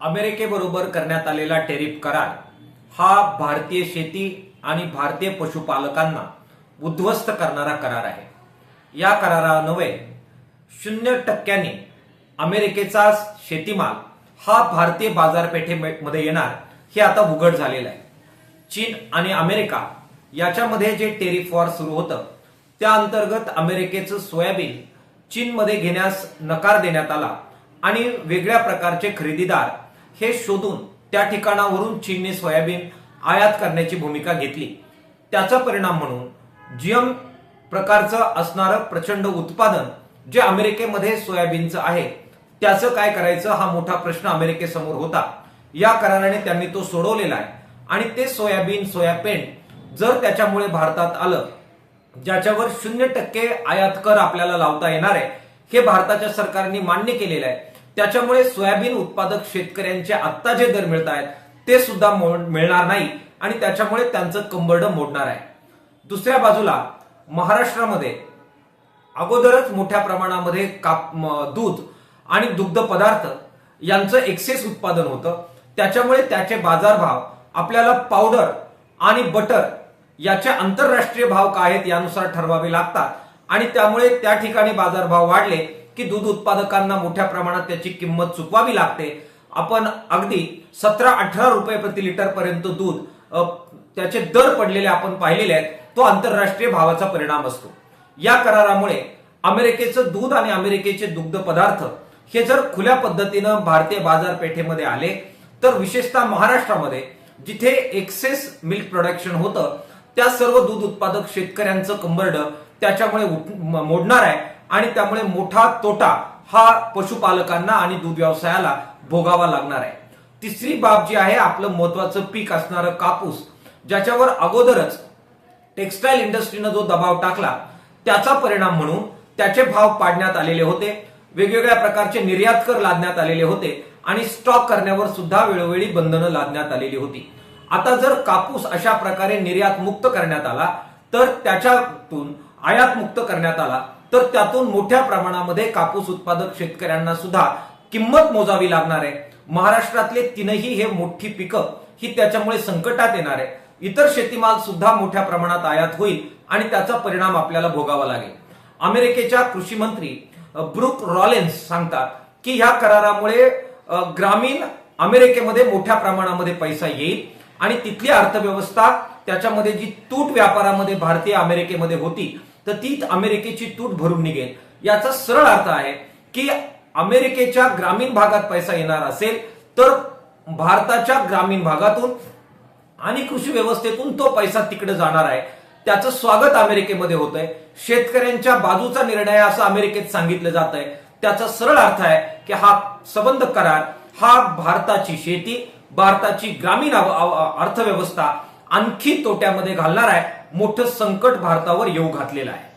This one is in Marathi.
अमेरिकेबरोबर करण्यात आलेला टेरिफ करार हा भारतीय शेती आणि भारतीय पशुपालकांना उद्ध्वस्त करणारा करार आहे. या करारान्वये शून्य टक्क्यांनी अमेरिकेचा शेतीमाल हा भारतीय बाजारपेठेमध्ये येणार हे आता उघड झालेलं आहे. चीन आणि अमेरिका याच्यामध्ये जे टेरिफ वॉर सुरू होतं त्या अंतर्गत अमेरिकेचं सोयाबीन चीनमध्ये घेण्यास नकार देण्यात आला आणि वेगळ्या प्रकारचे खरेदीदार हे शोधून त्या ठिकाणावरून चीनने सोयाबीन आयात करण्याची भूमिका घेतली. त्याचा परिणाम म्हणून जीएम प्रकारचं असणारं प्रचंड उत्पादन जे अमेरिकेमध्ये सोयाबीनचं आहे त्याचं काय करायचं हा मोठा प्रश्न अमेरिकेसमोर होता. या कराराने त्यांनी तो सोडवलेला आहे. आणि ते सोयाबीन सोयापेंड जर त्याच्यामुळे भारतात आलं ज्याच्यावर शून्य टक्के आयात कर आपल्याला लावता येणार आहे हे भारताच्या सरकारने मान्य केलेलं आहे त्याच्यामुळे सोयाबीन उत्पादक शेतकऱ्यांचे आत्ता जे दर मिळत आहेत ते सुद्धा मिळणार नाही. आणि त्याच्यामुळे त्यांचं कंबरड मोडणार आहे. दुसऱ्या बाजूला महाराष्ट्रामध्ये अगोदरच मोठ्या प्रमाणामध्ये काप दूध आणि दुग्ध पदार्थ यांचं एक्सेस उत्पादन होतं. त्याच्यामुळे त्याचे बाजारभाव आपल्याला पावडर आणि बटर याचे आंतरराष्ट्रीय भाव काय आहेत यानुसार ठरवावे लागतात. आणि त्यामुळे त्या ठिकाणी बाजारभाव वाढले की दूध उत्पादकांना मोठ्या प्रमाणात त्याची किंमत चुकवावी लागते. आपण अगदी सतरा अठरा रुपये प्रति लिटर पर्यंत दूध त्याचे दर पडलेले आपण पाहिलेले आहेत तो आंतरराष्ट्रीय भावाचा परिणाम असतो. या करारामुळे अमेरिकेचं दूध आणि अमेरिकेचे दुग्ध पदार्थ हे जर खुल्या पद्धतीनं भारतीय बाजारपेठेमध्ये आले तर विशेषतः महाराष्ट्रामध्ये जिथे एक्सेस मिल्क प्रोडक्शन होतं त्या सर्व दूध उत्पादक शेतकऱ्यांचं कंबरड त्याच्यामुळे मोडणार आहे. आणि त्यामुळे मोठा तोटा हा पशुपालकांना आणि दूध व्यवसायाला भोगावा लागणार आहे. तिसरी बाब जी आहे आपलं महत्वाचं पीक असणारं कापूस ज्याच्यावर अगोदरच टेक्स्टाईल इंडस्ट्रीनं जो दबाव टाकला त्याचा परिणाम म्हणून त्याचे भाव पाडण्यात आलेले होते वेगवेगळ्या प्रकारचे निर्यात कर लादण्यात आलेले होते आणि स्टॉक करण्यावर सुद्धा वेळोवेळी बंधनं लादण्यात आलेली होती. आता जर कापूस अशा प्रकारे निर्यात मुक्त करण्यात आला तर त्याच्यातून आयात मुक्त करण्यात आला तर त्यातून मोठ्या प्रमाणामध्ये कापूस उत्पादक शेतकऱ्यांना सुद्धा किंमत मोजावी लागणार आहे. महाराष्ट्रातले तीनही हे मोठी पिकं ही त्याच्यामुळे संकटात येणार आहे. इतर शेतीमाल सुद्धा मोठ्या प्रमाणात आयात होईल आणि त्याचा परिणाम आपल्याला भोगावा लागेल. अमेरिकेच्या कृषी मंत्री ब्रुक रॉलेन्स सांगतात की ह्या करारामुळे ग्रामीण अमेरिकेमध्ये मोठ्या प्रमाणामध्ये पैसा येईल आणि तिथली अर्थव्यवस्था त्याच्यामध्ये जी तूट व्यापारामध्ये भारतीय अमेरिकेमध्ये होती तर ती अमेरिकेची तूट भरून निघेल. याचा सरळ अर्थ आहे की अमेरिकेच्या ग्रामीण भागात पैसा येणार असेल तर भारताच्या ग्रामीण भागातून आणि कृषी व्यवस्थेतून तो पैसा तिकडे जाणार आहे. त्याचं स्वागत अमेरिकेमध्ये होत आहे शेतकऱ्यांच्या बाजूचा निर्णय असं अमेरिकेत सांगितलं जात आहे त्याचा सरळ अर्थ आहे की हा संबंध करार हा भारताची शेती भारताची ग्रामीण अर्थव्यवस्था आणखी तोट्यामध्ये घालणार आहे. मोठं संकट भारतावर येऊ घातलेलं आहे.